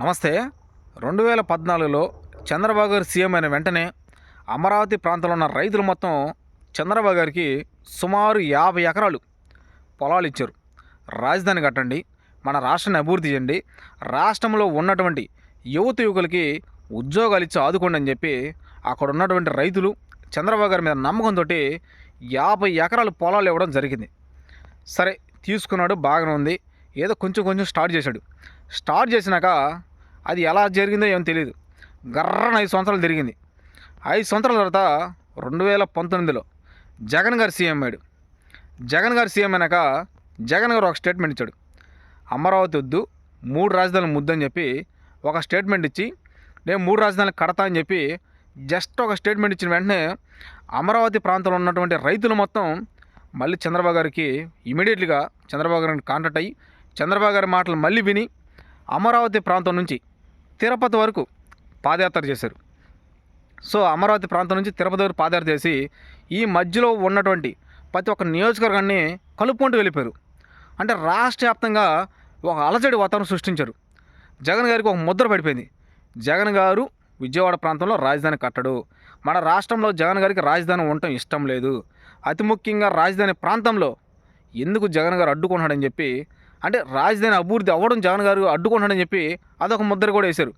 నమస్తే. రెండు వేల పద్నాలుగులో చంద్రబాబు గారు సీఎం అయిన వెంటనే అమరావతి ప్రాంతంలో ఉన్న రైతులు మొత్తం చంద్రబాబు గారికి సుమారు యాభై ఎకరాలు పొలాలు ఇచ్చారు. రాజధాని కట్టండి మన రాష్ట్రాన్ని అభివృద్ధి చేయండి రాష్ట్రంలో ఉన్నటువంటి యువత యువకులకి ఉద్యోగాలు ఇచ్చి ఆదుకోండి అని చెప్పి అక్కడ ఉన్నటువంటి రైతులు చంద్రబాబు గారి మీద నమ్మకంతో యాభై ఎకరాలు పొలాలు ఇవ్వడం జరిగింది. సరే తీసుకున్నాడు బాగానే ఉంది. ఏదో కొంచెం కొంచెం స్టార్ట్ చేశాడు. స్టార్ట్ చేసినాక అది ఎలా జరిగిందో ఏమో తెలియదు గర్రన ఐదు సంవత్సరాలు తిరిగింది. ఐదు సంవత్సరాల తర్వాత రెండు వేల పంతొమ్మిదిలో జగన్ గారు సీఎం అయ్యాడు. జగన్ గారు సీఎం అయినాక జగన్ గారు ఒక స్టేట్మెంట్ ఇచ్చాడు. అమరావతి వద్దు మూడు రాజధానులు ముద్దని చెప్పి ఒక స్టేట్మెంట్ ఇచ్చి నేను మూడు రాజధానులు కడతా అని చెప్పి జస్ట్ ఒక స్టేట్మెంట్ ఇచ్చిన వెంటనే అమరావతి ప్రాంతంలో ఉన్నటువంటి రైతులు మొత్తం మళ్ళీ చంద్రబాబు గారికి ఇమీడియట్లీగా చంద్రబాబు గారిని కాంటాక్ట్ అయ్యి చంద్రబాబు గారి మాటలు మళ్ళీ విని అమరావతి ప్రాంతం నుంచి తిరుపతి వరకు పాదయాత్ర చేశారు. సో అమరావతి ప్రాంతం నుంచి తిరుపతి వరకు పాదయాత్ర చేసి ఈ మధ్యలో ఉన్నటువంటి ప్రతి ఒక్క నియోజకవర్గాన్ని కలుపుకుంటూ వెళ్ళిపోయారు. అంటే రాష్ట్ర వ్యాప్తంగా ఒక అలజడి వాతావరణం సృష్టించారు. జగన్ గారికి ఒక ముద్ర పడిపోయింది. జగన్ గారు విజయవాడ ప్రాంతంలో రాజధాని కట్టడు. మన రాష్ట్రంలో జగన్ గారికి రాజధాని ఉండటం ఇష్టం లేదు. అతి ముఖ్యంగా రాజధాని ప్రాంతంలో ఎందుకు జగన్ గారు అడ్డుకున్నాడని చెప్పి అంటే రాజధాని అభివృద్ధి అవ్వడం జగన్ గారు అడ్డుకున్నాడని చెప్పి అదొక ముద్ర కూడా వేశారు.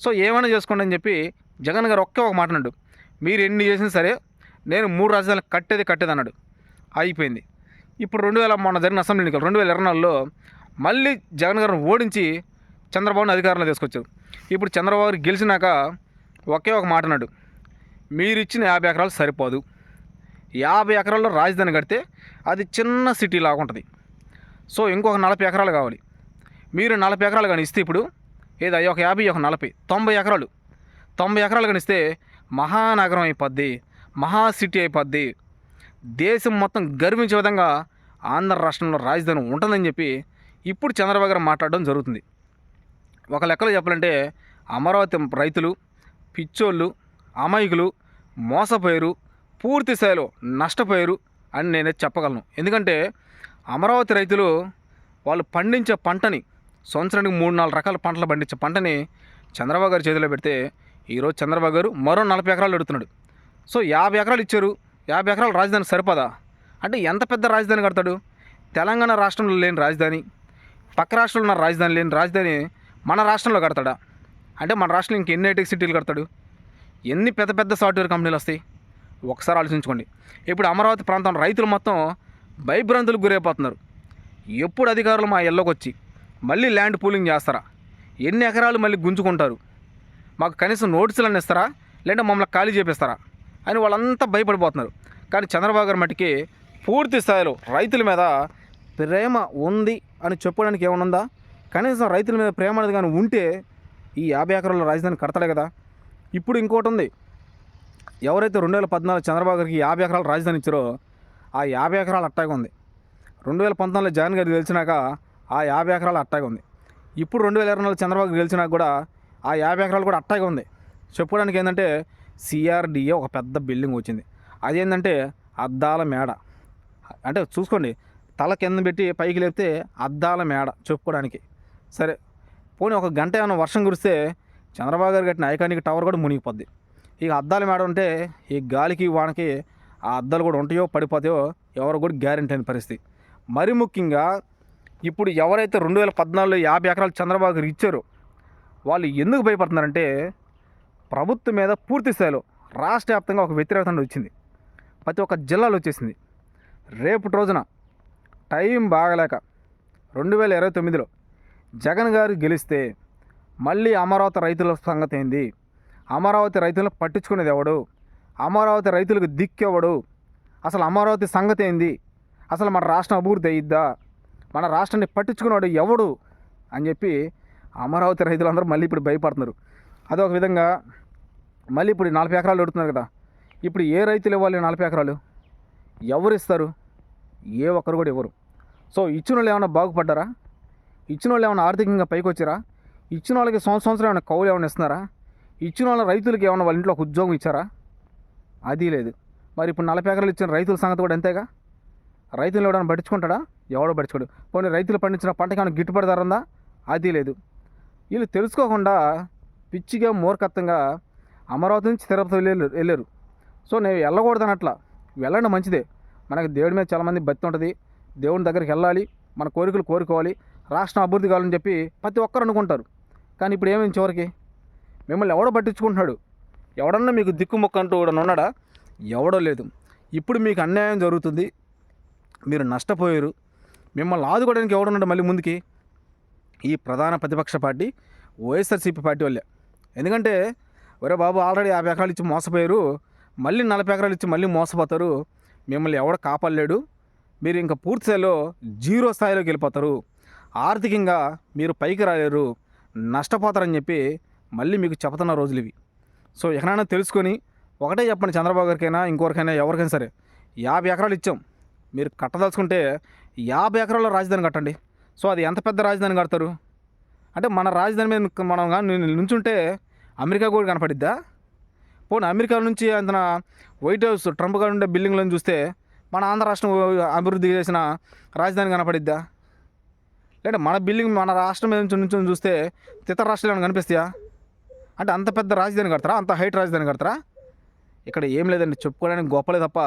సో ఏమైనా చేసుకోండి అని చెప్పి జగన్ గారు ఒకే ఒక మాట అన్నాడు. మీరు ఎన్ని చేసినా సరే నేను మూడు రాజధానులు కట్టేది కట్టేది అన్నాడు. అయిపోయింది. ఇప్పుడు రెండు వేల మొన్న జరిగిన అసెంబ్లీ ఎన్నికలు రెండు వేల ఇరవై నాలుగులో మళ్ళీ జగన్ గారిని ఓడించి చంద్రబాబుని అధికారంలో తీసుకొచ్చారు. ఇప్పుడు చంద్రబాబు గారు గెలిచినాక ఒకే ఒక మాట అన్నాడు. మీరు ఇచ్చిన యాభై ఎకరాలు సరిపోదు. యాభై ఎకరాల్లో రాజధాని కడితే అది చిన్న సిటీ లాగా ఉంటుంది. సో ఇంకొక నలభై ఎకరాలు కావాలి. మీరు నలభై ఎకరాలు కానీ ఇస్తే ఇప్పుడు ఏదో ఒక యాభై ఒక నలభై తొంభై ఎకరాలు. తొంభై ఎకరాలు కానీ ఇస్తే మహానగరం అయిపోద్ది మహాసిటీ అయిపోద్ది. దేశం మొత్తం గర్వించే విధంగా ఆంధ్ర రాష్ట్రంలో రాజధాని ఉంటుందని చెప్పి ఇప్పుడు చంద్రబాబు గారు మాట్లాడడం జరుగుతుంది. ఒక లెక్కలో చెప్పాలంటే అమరావతి రైతులు పిచ్చోళ్ళు అమాయకులు మోసపోయారు పూర్తి స్థాయిలో నష్టపోయారు అని నేను చెప్పగలను. ఎందుకంటే అమరావతి రైతులు వాళ్ళు పండించే పంటని సంవత్సరానికి మూడు నాలుగు రకాల పంటలు పండించే పంటని చంద్రబాబు గారి చేతిలో పెడితే ఈరోజు చంద్రబాబు గారు మరో నలభై ఎకరాలు అడుగుతున్నాడు సో యాభై ఎకరాలు ఇచ్చారు. యాభై ఎకరాలు రాజధాని సరిపోదా? అంటే ఎంత పెద్ద రాజధాని కడతాడు? తెలంగాణ రాష్ట్రంలో లేని రాజధాని పక్క రాష్ట్రంలో ఉన్న రాజధాని లేని రాజధాని మన రాష్ట్రంలో కడతాడా? అంటే మన రాష్ట్రంలో ఇంక ఎన్ని ఐటెక్ సిటీలు కడతాడు? ఎన్ని పెద్ద పెద్ద సాఫ్ట్వేర్ కంపెనీలు వస్తాయి? ఒకసారి ఆలోచించుకోండి. ఇప్పుడు అమరావతి ప్రాంతం రైతులు మొత్తం భయభ్రాంతులకు గురైపోతున్నారు. ఎప్పుడు అధికారులు మా ఇళ్ళకి వచ్చి మళ్ళీ ల్యాండ్ పూలింగ్ చేస్తారా? ఎన్ని ఎకరాలు మళ్ళీ గుంజుకుంటారు? మాకు కనీసం నోటీసులను ఇస్తారా? లేదంటే మమ్మల్ని ఖాళీ చేపిస్తారా? అని వాళ్ళంతా భయపడిపోతున్నారు. కానీ చంద్రబాబు గారు మటుకి పూర్తి స్థాయిలో రైతుల మీద ప్రేమ ఉంది అని చెప్పడానికి ఏమైనా ఉందా? కనీసం రైతుల మీద ప్రేమ అనేది కానీ ఉంటే ఈ యాభై ఎకరాల రాజధాని కడతాడే కదా? ఇప్పుడు ఇంకోటి ఉంది. ఎవరైతే రెండు వేల పద్నాలుగు చంద్రబాబు గారికి యాభై ఎకరాల రాజధాని ఇచ్చారో ఆ యాభై ఎకరాలు అట్టాగా ఉంది. రెండు వేల పంతొమ్మిదిలో జగన్ గారు గెలిచినాక ఆ యాభై ఎకరాలు అట్టాగే ఉంది. ఇప్పుడు రెండు వేల ఇరవై నాలుగు చంద్రబాబు గారు గెలిచినాక కూడా ఆ యాభై ఎకరాలు కూడా అట్టాగే ఉంది. చెప్పుకోవడానికి ఏంటంటే సిఆర్డిఏ ఒక పెద్ద బిల్డింగ్ వచ్చింది. అదేంటంటే అద్దాల మేడ. అంటే చూసుకోండి తల కింద పెట్టి పైకి లేపితే అద్దాల మేడ చెప్పుకోవడానికి. సరే పోనీ ఒక గంట ఏమైనా వర్షం కురిస్తే చంద్రబాబు గారు కట్టిన ఐకానిక్ టవర్ కూడా మునిగిపోద్ది. ఇక అద్దాల మేడ ఉంటే ఈ గాలికి వానకి ఆ అద్దాలు కూడా ఉంటాయో పడిపోతాయో ఎవరు కూడా గ్యారెంటీ అయిన పరిస్థితి. మరి ముఖ్యంగా ఇప్పుడు ఎవరైతే రెండు వేల పద్నాలుగులో యాభై ఎకరాలు చంద్రబాబు గారు ఇచ్చారో వాళ్ళు ఎందుకు భయపడుతున్నారంటే ప్రభుత్వం మీద పూర్తి స్థాయిలో రాష్ట్ర వ్యాప్తంగా ఒక వ్యతిరేకత వచ్చింది. ప్రతి ఒక్క జిల్లాలో వచ్చేసింది. రేపటి రోజున టైం బాగలేక రెండు వేల ఇరవై తొమ్మిదిలో జగన్ గారు గెలిస్తే మళ్ళీ అమరావతి రైతుల సంగతి ఏంది? అమరావతి రైతులను పట్టించుకునేది ఎవడు? అమరావతి రైతులకు దిక్కెవడు? అసలు అమరావతి సంగతి ఏంది? అసలు మన రాష్ట్రం అభివృద్ధి అయ్యిద్దా? మన రాష్ట్రాన్ని పట్టించుకున్నాడు ఎవడు? అని చెప్పి అమరావతి రైతులందరూ మళ్ళీ ఇప్పుడు భయపడుతున్నారు. అదొక విధంగా మళ్ళీ ఇప్పుడు నలభై ఎకరాలు అడుగుతున్నారు కదా. ఇప్పుడు ఏ రైతులు ఇవ్వాలి నలభై ఎకరాలు? ఎవరు ఇస్తారు? ఏ ఒక్కరు కూడా ఇవ్వరు. సో ఇచ్చిన వాళ్ళు ఏమైనా బాగుపడ్డారా? ఇచ్చిన వాళ్ళు ఏమైనా ఆర్థికంగా పైకి వచ్చారా ఇచ్చిన వాళ్ళకి సంవత్సరం సంవత్సరం ఏమైనా కౌలు ఏమైనా ఇస్తున్నారా? ఇచ్చిన వాళ్ళ రైతులకి ఏమైనా వాళ్ళ ఇంట్లో ఒక ఉద్యోగం ఇచ్చారా? అది లేదు. మరి ఇప్పుడు నలభై ఎకరాలు ఇచ్చిన రైతుల సంగతి కూడా అంతేగా రైతులు ఎవడైనా పట్టించుకుంటాడా? ఎవడో పట్టించుకోడు. పోనీ రైతులు పండించిన పంటకి ఏమైనా గిట్టుబడి ధర ఉందా? అది లేదు. వీళ్ళు తెలుసుకోకుండా పిచ్చిగా మూర్ఖత్వంగా అమరావతి నుంచి తిరుపతి వెళ్ళారు వెళ్ళారు. సో నేను వెళ్ళకూడదని అట్లా వెళ్ళండి మంచిదే. మనకి దేవుడి మీద చాలామంది భక్తి ఉంటుంది. దేవుని దగ్గరికి వెళ్ళాలి. మన కోరికలు కోరుకోవాలి. రాష్ట్రం అభివృద్ధి కావాలని చెప్పి ప్రతి ఒక్కరు అనుకుంటారు. కానీ ఇప్పుడు ఏమైంది చివరికి? మిమ్మల్ని ఎవడో పట్టించుకుంటున్నాడు. ఎవడన్నా మీకు దిక్కుమొక్క అంటూ కూడా ఉన్నాడా? ఎవడో లేదు. ఇప్పుడు మీకు అన్యాయం జరుగుతుంది. మీరు నష్టపోయారు. మిమ్మల్ని ఆదుకోవడానికి ఎవడున్నాడు మళ్ళీ ముందుకి? ఈ ప్రధాన ప్రతిపక్ష పార్టీ వైఎస్ఆర్సీపీ పార్టీ వాళ్ళే. ఎందుకంటే ఒరే బాబు ఆల్రెడీ యాభై ఎకరాలు ఇచ్చి మోసపోయారు. మళ్ళీ నలభై ఎకరాలు ఇచ్చి మళ్ళీ మోసపోతారు. మిమ్మల్ని ఎవడ కాపాడలేడు. మీరు ఇంకా పూర్తి స్థాయిలో జీరో స్థాయిలోకి వెళ్ళిపోతారు. ఆర్థికంగా మీరు పైకి రాలేరు. నష్టపోతారని చెప్పి మళ్ళీ మీకు చెప్తున్న రోజులు ఇవి. సో ఎక్కడైనా తెలుసుకొని ఒకటే చెప్పండి చంద్రబాబు గారికైనా ఇంకొకరికైనా ఎవరికైనా సరే. యాభై ఎకరాలు ఇచ్చాం. మీరు కట్టదలుచుకుంటే యాభై ఎకరాల రాజధాని కట్టండి. సో అది ఎంత పెద్ద రాజధాని కడతారు? అంటే మన రాజధాని మీద మనం కానీ నుంచుంటే అమెరికా కూడా కనపడిద్దా? పోనీ అమెరికా నుంచి అంత వైట్ హౌస్ ట్రంప్ గారు ఉండే బిల్డింగ్లను చూస్తే మన ఆంధ్ర రాష్ట్రం అభివృద్ధి చేసిన రాజధాని కనపడిద్దా? లేదా మన బిల్డింగ్ మన రాష్ట్రం మీద నుంచి నుంచి చూస్తే ఇతర రాష్ట్రాలు కనిపిస్తాయా? అంటే అంత పెద్ద రాజధాని కడతారా? అంత హైట్ రాజధాని కడతారా? ఇక్కడ ఏం లేదండి చెప్పుకోవడానికి గొప్పలే తప్ప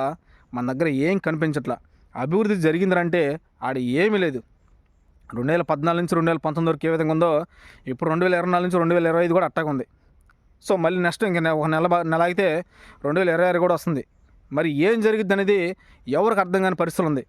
మన దగ్గర ఏం కనిపించట్లా. అభివృద్ధి జరిగిందంటే ఆడ ఏమీ లేదు. రెండు వేల పద్నాలుగు నుంచి రెండు వేల పంతొమ్మిది వరకు ఏ విధంగా ఉందో ఇప్పుడు రెండు వేల ఇరవై నాలుగు నుంచి రెండు వేల ఇరవై ఐదు కూడా అట్టగా ఉంది. సో మళ్ళీ నెక్స్ట్ ఇంక నె- ఒక నెల నెల అయితే రెండు వేల ఇరవై ఆరు కూడా వస్తుంది. మరి ఏం జరిగిద్ది అనేది ఎవరికి అర్థం కాని పరిస్థితులు ఉంది.